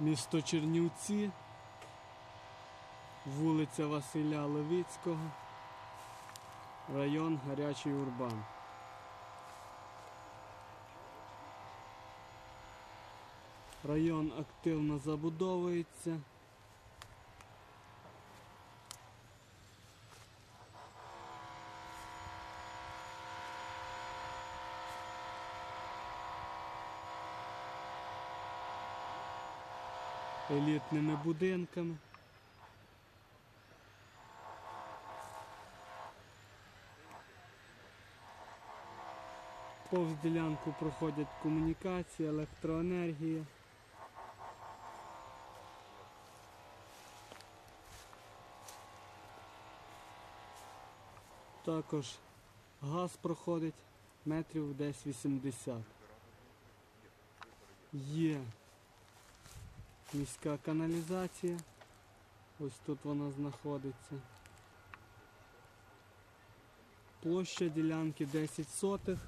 Місто Чернівці, вулиця Василя Левицького, район Гарячий Урбан. Район активно забудовується. Елітними будинками. Повз ділянку проходять комунікації, електроенергія. Також газ проходить метрів десь 80. Є міська каналізація. Ось тут вона знаходиться. Площа ділянки 10 сотих.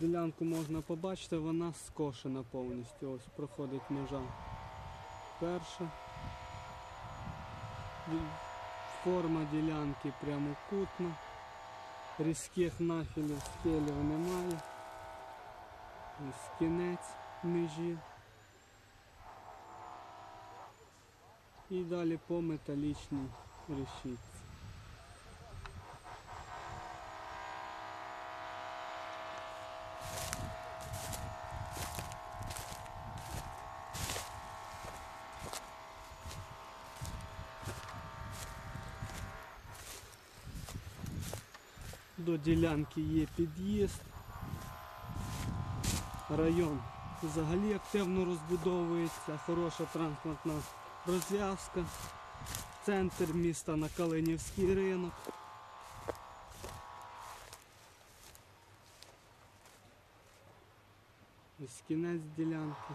Ділянку можна побачити, вона скошена повністю. Ось проходить межа. Перша. Форма ділянки прямокутна. Різких нахилів схилів немає. Ось кінець межі. І далі по металічній решітці. До ділянки є під'їзд. Район взагалі активно розбудовується, хороша транспортна розв'язка. Центр міста на Калинівський ринок. Ось кінець ділянки.